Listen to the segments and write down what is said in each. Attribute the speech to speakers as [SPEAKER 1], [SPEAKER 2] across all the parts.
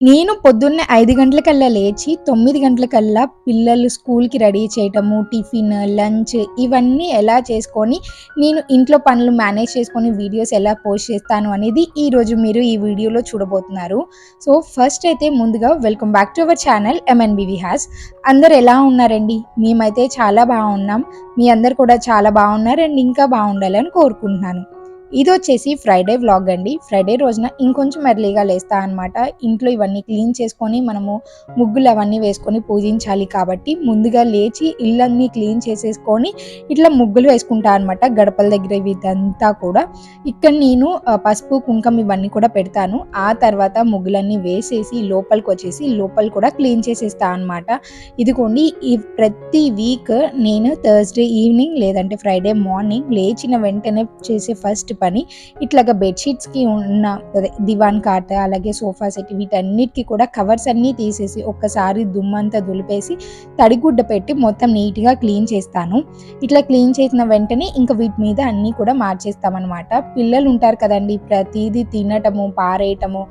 [SPEAKER 1] నేను పొద్దున్నే ఐదు గంటలకల్లా లేచి తొమ్మిది గంటలకల్లా పిల్లలు స్కూల్కి రెడీ చేయటము టిఫిన్ లంచ్ ఇవన్నీ ఎలా చేసుకొని నేను ఇంట్లో పనులు మేనేజ్ చేసుకొని వీడియోస్ ఎలా పోస్ట్ చేస్తాను అనేది ఈరోజు మీరు ఈ వీడియోలో చూడబోతున్నారు. సో ఫస్ట్ అయితే ముందుగా welcome back to our channel MNBV has అందరు ఎలా ఉన్నారండి? మేమైతే చాలా బాగున్నాం. మీ అందరు కూడా చాలా బాగున్నారు అండ్ ఇంకా బాగుండాలని కోరుకుంటున్నాను. ఇది వచ్చేసి ఫ్రైడే వ్లాగ్ అండి. ఫ్రైడే రోజున ఇంకొంచెం ఎర్లీగా లేస్తా అనమాట ఇంట్లో ఇవన్నీ క్లీన్ చేసుకొని మనము ముగ్గులు అవన్నీ వేసుకొని పూజించాలి కాబట్టి ముందుగా లేచి ఇళ్ళన్నీ క్లీన్ చేసేసుకొని ఇట్లా ముగ్గులు వేసుకుంటా అనమాట గడపల దగ్గర ఇదంతా కూడా. ఇక్కడ నేను పసుపు కుంకం ఇవన్నీ కూడా పెడతాను. ఆ తర్వాత ముగ్గులన్నీ వేసేసి లోపలికి వచ్చేసి లోపల కూడా క్లీన్ చేసేస్తా అనమాట ఇదిగోండి ఈ ప్రతి వీక్ నేను థర్స్డే ఈవినింగ్ లేదంటే ఫ్రైడే మార్నింగ్ లేచిన వెంటనే చేసే ఫస్ట్ పని. ఇట్లాగా బెడ్షీట్స్కి ఉన్న అదే దివాన్ కాట అలాగే సోఫా సెట్ వీటన్నిటికీ కూడా కవర్స్ అన్నీ తీసేసి ఒక్కసారి దుమ్మంతా దులిపేసి తడిగుడ్డ పెట్టి మొత్తం నీట్గా క్లీన్ చేస్తాను. ఇట్లా క్లీన్ చేసిన వెంటనే ఇంకా వీటి మీద అన్నీ కూడా మార్చేస్తామన్నమాట. పిల్లలు ఉంటారు కదండి ప్రతిదీ తినటము పారేయటము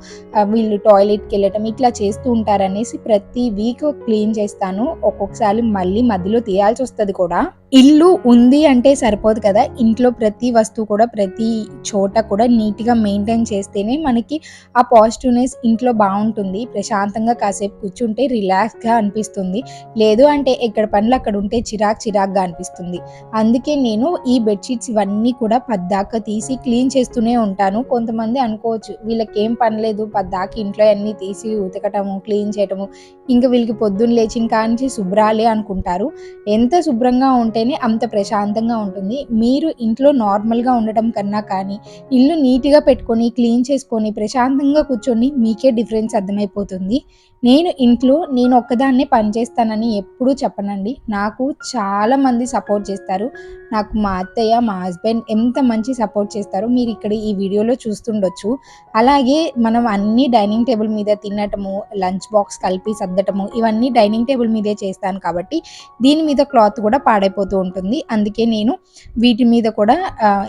[SPEAKER 1] వీళ్ళు టాయిలెట్కి వెళ్ళటం ఇట్లా చేస్తూ ఉంటారనేసి ప్రతి వీక్ క్లీన్ చేస్తాను. ఒక్కొక్కసారి మళ్ళీ మధ్యలో తీయాల్సి వస్తుంది కూడా. ఇల్లు ఉంది అంటే సరిపోదు కదా ఇంట్లో ప్రతి వస్తువు కూడా ప్రతి చోట కూడా నీట్గా మెయింటైన్ చేస్తేనే మనకి ఆ పాజిటివ్నెస్ ఇంట్లో బాగుంటుంది. ప్రశాంతంగా కాసేపు కూర్చుంటే రిలాక్స్గా అనిపిస్తుంది. లేదు అంటే ఎక్కడ పనులు అక్కడ ఉంటే చిరాక్ చిరాక్గా అనిపిస్తుంది. అందుకే నేను ఈ బెడ్షీట్స్ ఇవన్నీ కూడా పద్దాకా తీసి క్లీన్ చేస్తూనే ఉంటాను. కొంతమంది అనుకోవచ్చు వీళ్ళకి ఏం పని లేదు ఇంట్లో అన్నీ తీసి ఉతకటము క్లీన్ చేయటము ఇంకా వీళ్ళకి పొద్దున్న లేచిన కాంచి శుభ్రాలే అనుకుంటారు. ఎంత శుభ్రంగా ఉంటేనే అంత ప్రశాంతంగా ఉంటుంది. మీరు ఇంట్లో నార్మల్గా ఉండటం కన్నా కానీ ఇల్లు నీట్గా పెట్టుకొని క్లీన్ చేసుకొని ప్రశాంతంగా కూర్చొని మీకే డిఫరెన్స్ అర్థమైపోతుంది. నేను ఇంట్లో నేను ఒక్కదాన్నే పనిచేస్తానని ఎప్పుడూ చెప్పనండి. నాకు చాలామంది సపోర్ట్ చేస్తారు. నాకు మా అత్తయ్య మా హస్బెండ్ ఎంత మంచి సపోర్ట్ చేస్తారో మీరు ఇక్కడ ఈ వీడియోలో చూస్తుండొచ్చు. అలాగే మనం అన్ని డైనింగ్ టేబుల్ మీద తినటము లంచ్ బాక్స్ కలిపి సర్దటము ఇవన్నీ డైనింగ్ టేబుల్ మీదే చేస్తాను కాబట్టి దీని మీద క్లాత్ కూడా పాడైపోతూ ఉంటుంది. అందుకే నేను వీటి మీద కూడా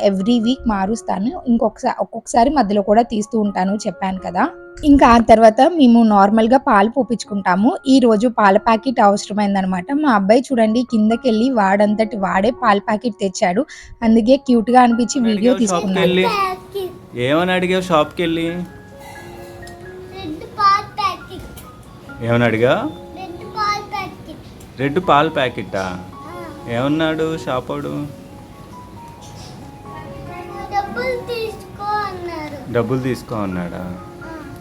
[SPEAKER 1] ఎవ్రీ వీక్ మారుస్తాను. ఇంకొకసారి ఒక్కొక్కసారి మధ్యలో కూడా తీస్తూ ఉంటాను చెప్పాను కదా. ఇంకా ఆ తర్వాత మేము నార్మల్గా పాలు పోపించుకుంటాము ఈ రోజు పాల ప్యాకెట్ అవసరమైందనమాట. మా అబ్బాయి చూడండి కిందకి వెళ్ళి వాడంతటి వాడే పాల ప్యాకెట్ తెచ్చాడు. అందుకే క్యూట్గా అనిపించి వీడియో తీసుకున్నాను.
[SPEAKER 2] ఏమని అడిగావు షాప్కి వెళ్ళి
[SPEAKER 3] రెడ్ పాల్ ప్యాకెట్.
[SPEAKER 2] ఏమని అడిగా?
[SPEAKER 3] Red Paul packet.
[SPEAKER 2] రెడ్ పాల ప్యాకెటా? ఏమన్నాడు షాపోడు?
[SPEAKER 3] డబ్బులు
[SPEAKER 2] డబ్బులు తీసుకో అన్నాడా?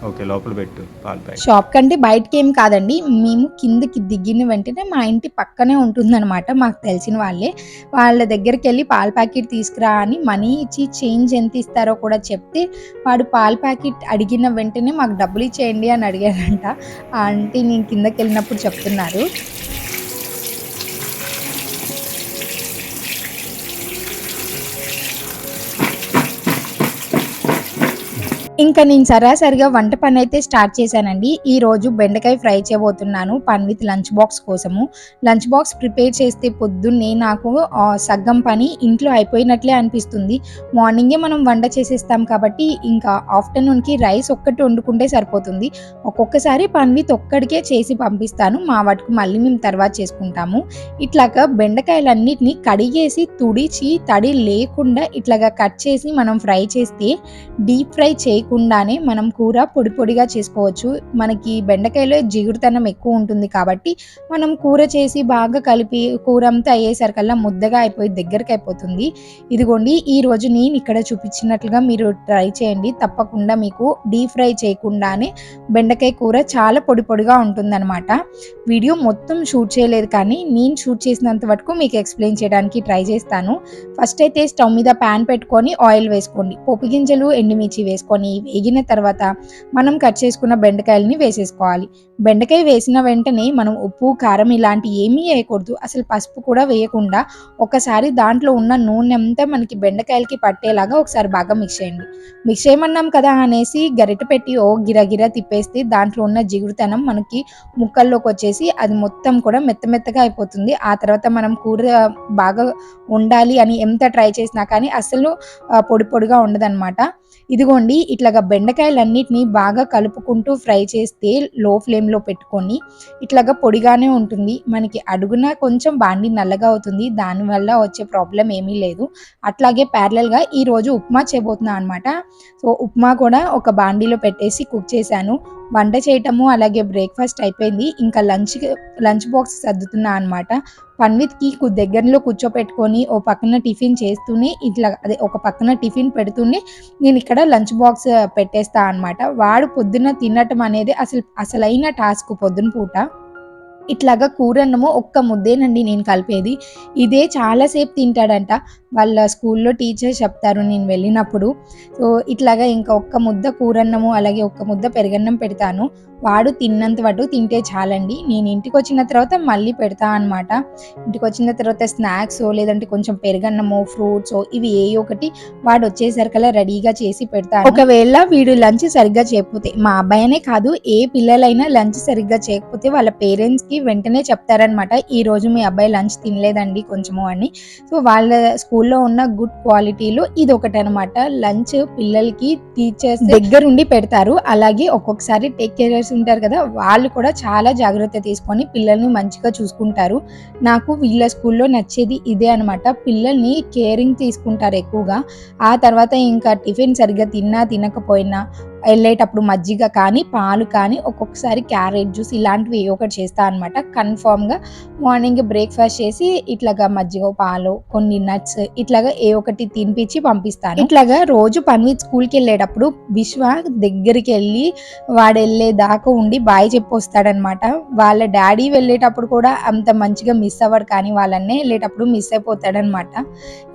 [SPEAKER 2] ఓకే లోపల పెట్టు పాల ప్యాకెట్.
[SPEAKER 1] షాప్ కంటే బయటకి ఏం కాదండి మేము కిందకి దిగిన వెంటనే మా ఇంటి పక్కనే ఉంటుందన్నమాట మాకు తెలిసిన వాళ్ళే. వాళ్ళ దగ్గరికి వెళ్ళి పాల ప్యాకెట్ తీసుకురా అని మనీ ఇచ్చి చేంజ్ ఎంత ఇస్తారో కూడా చెప్తే వాడు పాల ప్యాకెట్ అడిగిన వెంటనే మాకు డబ్బులు ఇచ్చేయండి అని అడిగాడంట. ఆ ఆంటీ నేను కిందకి వెళ్ళినప్పుడు చెప్తున్నారు. ఇంకా నేను సరాసరిగా వంట పని అయితే స్టార్ట్ చేశానండి. ఈ రోజు బెండకాయ ఫ్రై చేయబోతున్నాను. పన్ విత్ లంచ్ బాక్స్ కోసము. లంచ్ బాక్స్ ప్రిపేర్ చేస్తే పొద్దున్నే నాకు సగ్గం పని ఇంట్లో అయిపోయినట్లే అనిపిస్తుంది. మార్నింగే మనం వంట చేసేస్తాం కాబట్టి ఇంకా ఆఫ్టర్నూన్కి రైస్ ఒక్కటి వండుకుంటే సరిపోతుంది. ఒక్కొక్కసారి పన్ విత్ ఒక్కడికే చేసి పంపిస్తాను. మా వాటికి మళ్ళీ మేము తర్వాత చేసుకుంటాము. ఇట్లాగా బెండకాయలన్నిటిని కడిగేసి తుడిచి తడి లేకుండా ఇట్లాగా కట్ చేసి మనం ఫ్రై చేస్తే డీప్ ఫ్రై లేకుండానే మనం కూర పొడి పొడిగా చేసుకోవచ్చు. మనకి బెండకాయలో జిగురుతనం ఎక్కువ ఉంటుంది కాబట్టి మనం కూర చేసి బాగా కలిపి కూర అంతా అయ్యేసరికల్లా ముద్దగా అయిపోయి దగ్గరికి అయిపోతుంది. ఇదిగోండి ఈ రోజు నేను ఇక్కడ చూపించినట్లుగా మీరు ట్రై చేయండి. తప్పకుండా మీకు డీప్ ఫ్రై చేయకుండానే బెండకాయ కూర చాలా పొడి పొడిగా ఉంటుందన్నమాట. వీడియో మొత్తం షూట్ చేయలేదు కానీ నేను షూట్ చేసినంత వరకు మీకు ఎక్స్ప్లెయిన్ చేయడానికి ట్రై చేస్తాను. ఫస్ట్ అయితే స్టవ్ మీద ప్యాన్ పెట్టుకొని ఆయిల్ వేసుకోండి. పోపు గింజలు ఎండుమిర్చి వేసుకొని వేగిన తర్వాత మనం కట్ చేసుకున్న బెండకాయలని వేసేసుకోవాలి. బెండకాయ వేసిన వెంటనే మనం ఉప్పు కారం ఇలాంటి ఏమీ వేయకూడదు. అసలు పసుపు కూడా వేయకుండా ఒకసారి దాంట్లో ఉన్న నూనె అంతా మనకి బెండకాయలకి పట్టేలాగా ఒకసారి బాగా మిక్స్ చేయండి. మిక్స్ చేయమన్నాం కదా అనేసి గరిట పెట్టి ఓ గిరగిర తిప్పేస్తే దాంట్లో ఉన్న జిగురుతనం మనకి ముక్కల్లోకి వచ్చేసి అది మొత్తం కూడా మెత్త మెత్తగా అయిపోతుంది. ఆ తర్వాత మనం కూర బాగా ఉండాలి అని ఎంత ట్రై చేసినా కానీ అసలు పొడి పొడిగా ఉండదన్నమాట. ఇదిగోండి ఇట్లా ఇట్లాగా బెండకాయలన్నిటిని బాగా కలుపుకుంటూ ఫ్రై చేస్తే లో ఫ్లేమ్లో పెట్టుకొని ఇట్లాగా పొడిగానే ఉంటుంది. మనకి అడుగున కొంచెం బాండి నల్లగా అవుతుంది. దానివల్ల వచ్చే ప్రాబ్లం ఏమీ లేదు. అట్లాగే ప్యారలల్గా ఈరోజు ఉప్మా చేయబోతున్నాను అనమాట సో ఉప్మా కూడా ఒక బాండీలో పెట్టేసి కుక్ చేశాను. వంట చేయటము అలాగే బ్రేక్ఫాస్ట్ అయిపోయింది. ఇంకా లంచ్ లంచ్ బాక్స్ సర్దుతున్నా అనమాట పన్విత్కి దగ్గరలో కూర్చోపెట్టుకొని ఓ పక్కన టిఫిన్ చేస్తూనే ఇట్లా అదే ఒక పక్కన టిఫిన్ పెడుతూనే నేను ఇక్కడ లంచ్ బాక్స్ పెట్టేస్తా అనమాట వాడు పొద్దున్న తినటం అనేది అసలు అసలైన టాస్క్ పొద్దున పూట. ఇట్లాగా కూరన్నము ఒక్క ముద్దేనండి నేను కలిపేది. ఇదే చాలాసేపు తింటాడంట. వాళ్ళ స్కూల్లో టీచర్ చెప్తారు నేను వెళ్ళినప్పుడు. సో ఇట్లాగా ఇంకా ఒక్క ముద్ద కూరన్నము అలాగే ఒక్క ముద్ద పెరుగన్నం పెడతాను. వాడు తిన్నంత వరకు తింటే చాలండి. నేను ఇంటికి వచ్చిన తర్వాత మళ్ళీ పెడతా అనమాట ఇంటికి వచ్చిన తర్వాత స్నాక్స్ లేదంటే కొంచెం పెరుగన్నము ఫ్రూట్స్ ఇవి ఏ ఒకటి వాడు వచ్చేసరికల్లా రెడీగా చేసి పెడతాను. ఒకవేళ వీడు లంచ్ సరిగ్గా చేయకపోతే మా అబ్బాయినే కాదు ఏ పిల్లలైనా లంచ్ సరిగ్గా చేయకపోతే వాళ్ళ పేరెంట్స్కి వెంటనే చెప్తారనమాట ఈ రోజు మీ అబ్బాయి లంచ్ తినలేదండి కొంచెము అని. సో వాళ్ళ స్కూల్లో ఉన్న గుడ్ క్వాలిటీలో ఇది ఒకటి అనమాట లంచ్ పిల్లలకి టీచర్స్ దగ్గరుండి పెడతారు. అలాగే ఒక్కొక్కసారి టేక్ కేరర్స్ ఉంటారు కదా వాళ్ళు కూడా చాలా జాగ్రత్త తీసుకొని పిల్లల్ని మంచిగా చూసుకుంటారు. నాకు వీళ్ళ స్కూల్లో నచ్చేది ఇదే అనమాట పిల్లల్ని కేరింగ్ తీసుకుంటారు ఎక్కువగా. ఆ తర్వాత ఇంకా టిఫిన్ సరిగ్గా తిన్నా తినకపోయినా వెళ్ళేటప్పుడు మజ్జిగ కానీ పాలు కానీ ఒక్కొక్కసారి క్యారెట్ జ్యూస్ ఇలాంటివి ఏ ఒకటి చేస్తా అనమాట కన్ఫామ్గా మార్నింగ్ బ్రేక్ఫాస్ట్ చేసి ఇట్లాగా మజ్జిగ పాలు కొన్ని నట్స్ ఇట్లాగా ఏ ఒకటి తినిపించి పంపిస్తాను. ఇట్లాగా రోజు పన్విత్ స్కూల్కి వెళ్ళేటప్పుడు విశ్వ దగ్గరికి వెళ్ళి వాడు వెళ్ళే దాకా ఉండి బాయ్ చెప్పి వస్తాడనమాట వాళ్ళ డాడీ వెళ్ళేటప్పుడు కూడా అంత మంచిగా మిస్ అవ్వడు కానీ వాళ్ళన్నే వెళ్ళేటప్పుడు మిస్ అయిపోతాడనమాట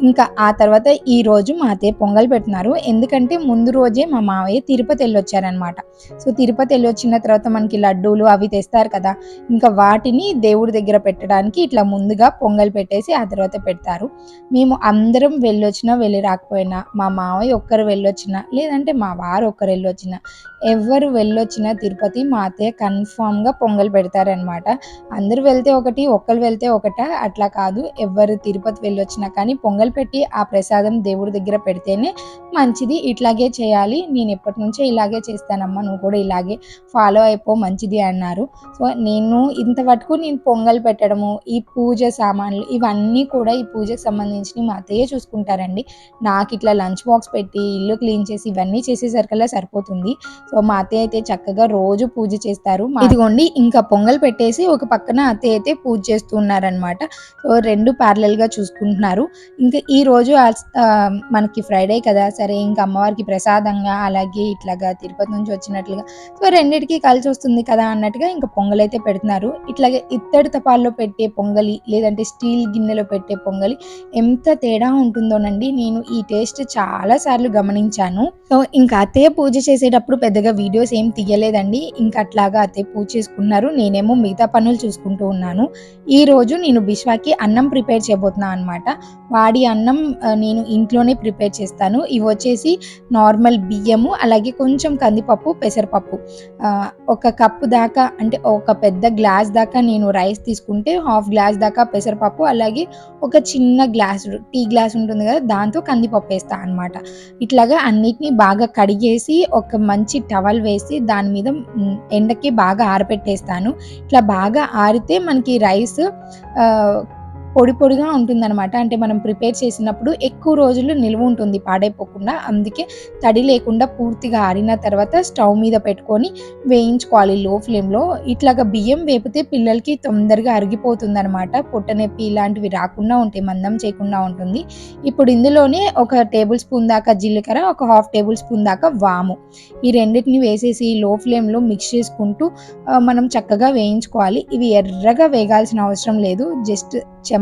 [SPEAKER 1] ఇంకా ఆ తర్వాత ఈ రోజు మా అత్తయ్య పొంగల్ పెడుతున్నారు. ఎందుకంటే ముందు రోజే మా మావయ్య తిరుపతి వెళ్ళొచ్చారనమాట సో తిరుపతి వెళ్ళొచ్చిన తర్వాత మనకి లడ్డూలు అవి తెస్తారు కదా ఇంకా వాటిని దేవుడి దగ్గర పెట్టడానికి ఇట్లా ముందుగా పొంగల్ పెట్టేసి ఆ తర్వాత పెడతారు. మేము అందరం వెళ్ళొచ్చినా వెళ్ళి రాకపోయినా మా మావయ్య ఒక్కరు వెళ్ళొచ్చినా లేదంటే మా వారు ఒక్కరు వెళ్ళొచ్చినా ఎవరు వెళ్ళొచ్చినా తిరుపతి మా అత్తయ్య కన్ఫామ్గా పొంగల్ పెడతారనమాట అందరూ వెళ్తే ఒకటి ఒక్కరు వెళ్తే ఒకట అట్లా కాదు. ఎవరు తిరుపతి వెళ్ళొచ్చినా కానీ పొంగల్ పెట్టి ఆ ప్రసాదం దేవుడి దగ్గర పెడితేనే మంచిది. ఇట్లాగే చేయాలి. నేను ఎప్పటి నుంచి ఇలాగే చేస్తానమ్మా నువ్వు కూడా ఇలాగే ఫాలో అయిపో మంచిది అన్నారు. సో నేను ఇంతవరకు నేను పొంగల్ పెట్టడము ఈ పూజ సామాన్లు ఇవన్నీ కూడా ఈ పూజకు సంబంధించి మా అత్తయ్య చూసుకుంటారండి. నాకు ఇట్లా లంచ్ బాక్స్ పెట్టి ఇల్లు క్లీన్ చేసి ఇవన్నీ చేసేసరికల్లా సరిపోతుంది. సో మా అత్తయ్య అయితే చక్కగా రోజు పూజ చేస్తారు. ఇదిగోండి ఇంకా పొంగల్ పెట్టేసి ఒక పక్కన అత్తయ్య అయితే పూజ చేస్తున్నారనమాట సో రెండు ప్యారలల్గా గా చూసుకుంటున్నారు. ఇంకా ఈ రోజు మనకి ఫ్రైడే కదా సరే ఇంకా అమ్మవారికి ప్రసాదంగా అలాగే ఇట్లా ఇట్లాగా తిరుపతి నుంచి వచ్చినట్లుగా. సో రెండింటికి కలిసి వస్తుంది కదా అన్నట్టుగా ఇంకా పొంగల్ అయితే పెడుతున్నారు. ఇట్లాగే ఇత్తడి తపాల్లో పెట్టే పొంగలి లేదంటే స్టీల్ గిన్నెలో పెట్టే పొంగలి ఎంత తేడా ఉంటుందోనండి. నేను ఈ టేస్ట్ చాలా సార్లు గమనించాను. సో ఇంకా అత్తయ్య పూజ చేసేటప్పుడు పెద్దగా వీడియోస్ ఏం తీయలేదండి. ఇంకా అట్లాగా అత్తయ్య పూజ చేసుకున్నారు. నేనేమో మిగతా పనులు చూసుకుంటూ ఉన్నాను. ఈ రోజు నేను బిశ్వాకి అన్నం ప్రిపేర్ చేయబోతున్నాను అనమాట వాడి అన్నం నేను ఇంట్లోనే ప్రిపేర్ చేస్తాను. ఇవి వచ్చేసి నార్మల్ బియ్యము అలాగే కొంచెం కందిపప్పు పెసరపప్పు. ఒక కప్పు దాకా అంటే ఒక పెద్ద గ్లాస్ దాకా నేను రైస్ తీసుకుంటే హాఫ్ గ్లాస్ దాకా పెసరపప్పు అలాగే ఒక చిన్న గ్లాస్ టీ గ్లాస్ ఉంటుంది కదా దాంతో కందిపప్పు వేస్తాను అనమాట ఇట్లాగా అన్నిటిని బాగా కడిగేసి ఒక మంచి టవల్ వేసి దాని మీద ఎండకి బాగా ఆరపెట్టేస్తాను. ఇట్లా బాగా ఆరితే మనకి రైస్ పొడి పొడిగా ఉంటుందన్నమాట. అంటే మనం ప్రిపేర్ చేసినప్పుడు ఎక్కువ రోజులు నిల్వ ఉంటుంది పాడైపోకుండా. అందుకే తడి లేకుండా పూర్తిగా ఆరిన తర్వాత స్టవ్ మీద పెట్టుకొని వేయించుకోవాలి లో ఫ్లేమ్లో. ఇట్లాగా బియ్యం వేపితే పిల్లలకి తొందరగా అరిగిపోతుంది అనమాట పొట్టనొప్పి ఇలాంటివి రాకుండా ఉంటాయి మందం చేయకుండా ఉంటుంది. ఇప్పుడు ఇందులోనే ఒక టేబుల్ స్పూన్ దాకా జీలకర్ర ఒక హాఫ్ టేబుల్ స్పూన్ దాకా వాము. ఈ రెండింటిని వేసేసి లో ఫ్లేమ్లో మిక్స్ చేసుకుంటూ మనం చక్కగా వేయించుకోవాలి. ఇవి ఎర్రగా వేగాల్సిన అవసరం లేదు. జస్ట్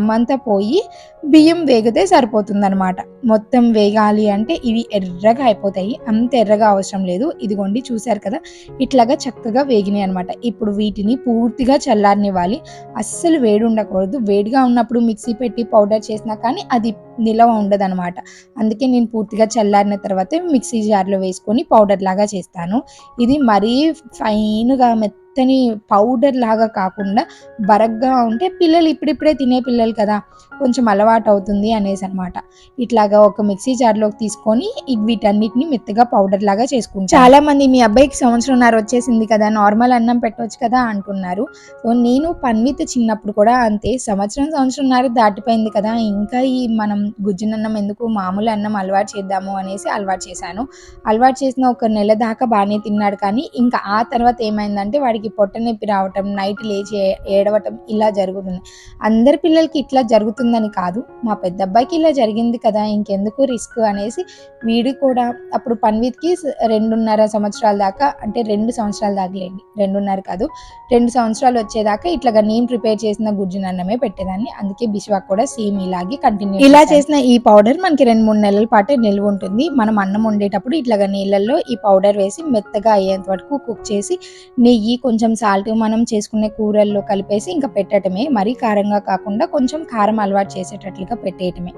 [SPEAKER 1] దమ్మంతా పోయి బియ్యం వేగితే సరిపోతుందనమాట మొత్తం వేగాలి అంటే ఇవి ఎర్రగా అయిపోతాయి. అంత ఎర్రగా అవసరం లేదు. ఇదిగోండి చూశారు కదా? ఇట్లాగా చక్కగా వేగినాయి అనమాట ఇప్పుడు వీటిని పూర్తిగా చల్లారనివ్వాలి. అస్సలు వేడి ఉండకూడదు. వేడిగా ఉన్నప్పుడు మిక్సీ పెట్టి పౌడర్ చేసినా కానీ అది నిలవ ఉండదు అనమాట అందుకే నేను పూర్తిగా చల్లారిన తర్వాత మిక్సీ జార్లో వేసుకొని పౌడర్ లాగా చేస్తాను. ఇది మరీ ఫైన్గా మెత్తని పౌడర్ లాగా కాకుండా బరగ్గా ఉంటే పిల్లలు ఇప్పుడిప్పుడే తినే పిల్లలు కదా. కొంచెం అలవాటు అవుతుంది అనేసి అనమాట ఇట్లాగ ఇట్లాగా ఒక మిక్సీ జార్లోకి తీసుకొని వీటన్నిటిని మెత్తగా పౌడర్ లాగా చేసుకుంటాను చాలా మంది మీ అబ్బాయికి సంవత్సరంన్నర వచ్చేసింది కదా నార్మల్ అన్నం పెట్టవచ్చు కదా అంటున్నారు. సో నేను పన్విత్ చిన్నప్పుడు కూడా అంతే సంవత్సరం సంవత్సరంన్నర దాటిపోయింది కదా ఇంకా ఈ మనం గుజ్జునన్నం ఎందుకు మామూలు అన్నం అలవాటు చేద్దాము అనేసి అలవాటు చేశాను. అలవాటు చేసిన ఒక నెల దాకా బాగానే తిన్నాడు కానీ ఇంకా ఆ తర్వాత ఏమైందంటే వాడికి పొట్ట నొప్పి రావటం నైట్ లేచి ఏడవటం ఇలా జరుగుతుంది. అందరి పిల్లలకి ఇట్లా జరుగుతుందని కాదు మా పెద్ద అబ్బాయికి ఇలా జరిగింది కదా ఇంకెందుకు రిస్క్ అనేసి వీడు కూడా అప్పుడు పన్విత్కి రెండున్నర సంవత్సరాల దాకా అంటే రెండు సంవత్సరాల దాకా లేండి రెండున్నర కాదు రెండు సంవత్సరాలు వచ్చేదాకా ఇట్లాగా నేను ప్రిపేర్ చేసిన గుజ్జునన్నమే పెట్టేదాన్ని. అందుకే బిశ్వాక్ కూడా సేమ్ ఇలాగే కంటిన్యూ ఇలా చేసిన ఈ పౌడర్ మనకి రెండు మూడు నెలల పాటు నిల్వ ఉంటుంది. మనం అన్నం వండేటప్పుడు ఇట్లాగా నీళ్ళల్లో ఈ పౌడర్ వేసి మెత్తగా అయ్యేంత వరకు కుక్ చేసి నెయ్యి కొంచెం సాల్ట్ మనం చేసుకునే కూరల్లో కలిపేసి ఇంకా పెట్టడమే మరీ కారంగా కాకుండా కొంచెం కారం అలవాటు చేసేటట్లుగా పెట్టేయటమే.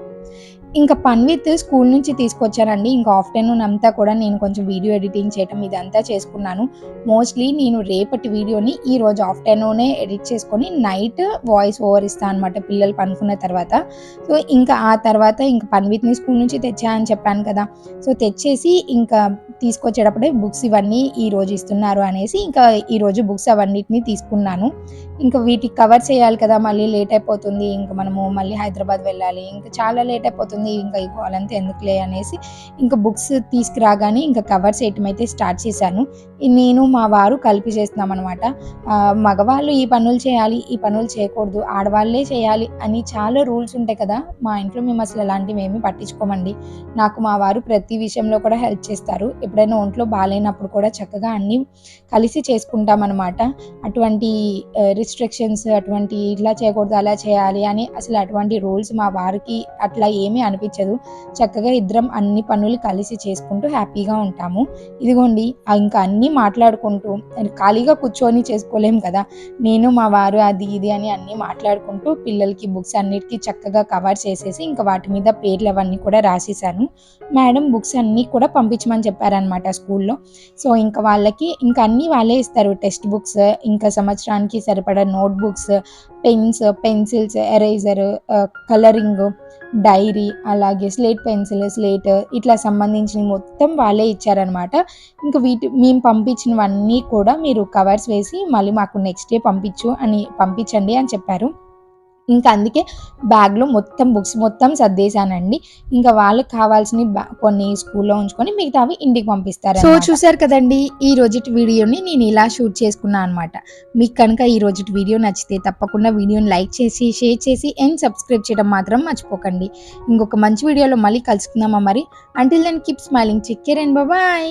[SPEAKER 1] ఇంకా పన్విత్ స్కూల్ నుంచి తీసుకొచ్చానండి ఇంకా ఆఫ్టర్నూన్ అంతా కూడా నేను కొంచెం వీడియో ఎడిటింగ్ చేయటం ఇదంతా చేసుకున్నాను. మోస్ట్లీ నేను రేపటి వీడియోని ఈ రోజు ఆఫ్టర్నూనే ఎడిట్ చేసుకొని నైట్ వాయిస్ ఓవర్ ఇస్తాను అనమాట పిల్లలు పనుకున్న తర్వాత. సో ఇంకా ఆ తర్వాత ఇంకా పన్విత్ని స్కూల్ నుంచి తెచ్చా అని చెప్పాను కదా. సో తెచ్చేసి ఇంకా తీసుకొచ్చేటప్పుడే బుక్స్ ఇవన్నీ ఈ రోజు ఇస్తున్నారు అనేసి ఇంకా ఈరోజు బుక్స్ అవన్నిటిని తీసుకున్నాను. ఇంకా వీటికి కవర్ చేయాలి కదా మళ్ళీ లేట్ అయిపోతుంది. ఇంకా మనము మళ్ళీ హైదరాబాద్ వెళ్ళాలి. ఇంకా చాలా లేట్ అయిపోతుంది. ఇంకా ఈ వాళ్ళంతా ఎందుకులే అనేసి ఇంకా బుక్స్ తీసుకురాగానే ఇంకా కవర్స్ వేయటం అయితే స్టార్ట్ చేశాను. నేను మా వారు కలిపి చేస్తున్నాం అనమాట మగవాళ్ళు ఈ పనులు చేయాలి ఈ పనులు చేయకూడదు ఆడవాళ్ళే చేయాలి అని చాలా రూల్స్ ఉంటాయి కదా. మా ఇంట్లో మేము అసలు అలాంటివి ఏమీ పట్టించుకోమండి. నాకు మా వారు ప్రతి విషయంలో కూడా హెల్ప్ చేస్తారు. ఎప్పుడైనా ఒంట్లో బాగాలేనప్పుడు కూడా చక్కగా అన్నీ కలిసి చేసుకుంటాం అనమాట అటువంటి రిస్ట్రిక్షన్స్ అటువంటి ఇట్లా చేయకూడదు అలా చేయాలి అని అసలు అటువంటి రూల్స్ మా వారికి అట్లా ఏమీ అనిపించదు. చక్కగా ఇద్దరం అన్ని పనులు కలిసి చేసుకుంటూ హ్యాపీగా ఉంటాము. ఇదిగోండి ఇంకా అన్నీ మాట్లాడుకుంటూ ఖాళీగా కూర్చొని చేసుకోలేం కదా. నేను మా వారు అది ఇది అని అన్నీ మాట్లాడుకుంటూ పిల్లలకి బుక్స్ అన్నిటికీ చక్కగా కవర్ చేసేసి ఇంకా వాటి మీద పేర్లు అవన్నీ కూడా రాసేసాను మేడం బుక్స్ అన్నీ కూడా పంపించమని చెప్పారనమాట స్కూల్లో. సో ఇంకా వాళ్ళకి ఇంకా అన్నీ వాళ్ళే ఇస్తారు. టెక్స్ట్ బుక్స్ ఇంకా సంవత్సరానికి సరిపడా note books pens pencils eraser colouring diary అలాగే స్లేట్ పెన్సిల్ స్లేట్ ఇట్లా సంబంధించిన మొత్తం వాళ్ళే ఇచ్చారనమాట ఇంకా వీటి మేము పంపించినవన్నీ కూడా మీరు కవర్స్ వేసి మళ్ళీ మాకు నెక్స్ట్ డే పంపించు అని పంపించండి అని చెప్పారు. ఇంకా అందుకే బ్యాగ్లో మొత్తం బుక్స్ మొత్తం సర్దేశానండి. ఇంకా వాళ్ళకి కావాల్సిన కొన్ని స్కూల్లో ఉంచుకొని మిగతావి ఇంటికి పంపిస్తారు సో చూసారు కదండి ఈ రోజుటి వీడియోని నేను ఇలా షూట్ చేసుకున్నాను అనమాట మీకు కనుక ఈ రోజు వీడియో నచ్చితే తప్పకుండా వీడియోని లైక్ చేసి షేర్ చేసి అండ్ సబ్స్క్రైబ్ చేయడం మాత్రం మర్చిపోకండి. ఇంకొక మంచి వీడియోలో మళ్ళీ కలుసుకుందామా మరి. Until then keep smiling take care and bye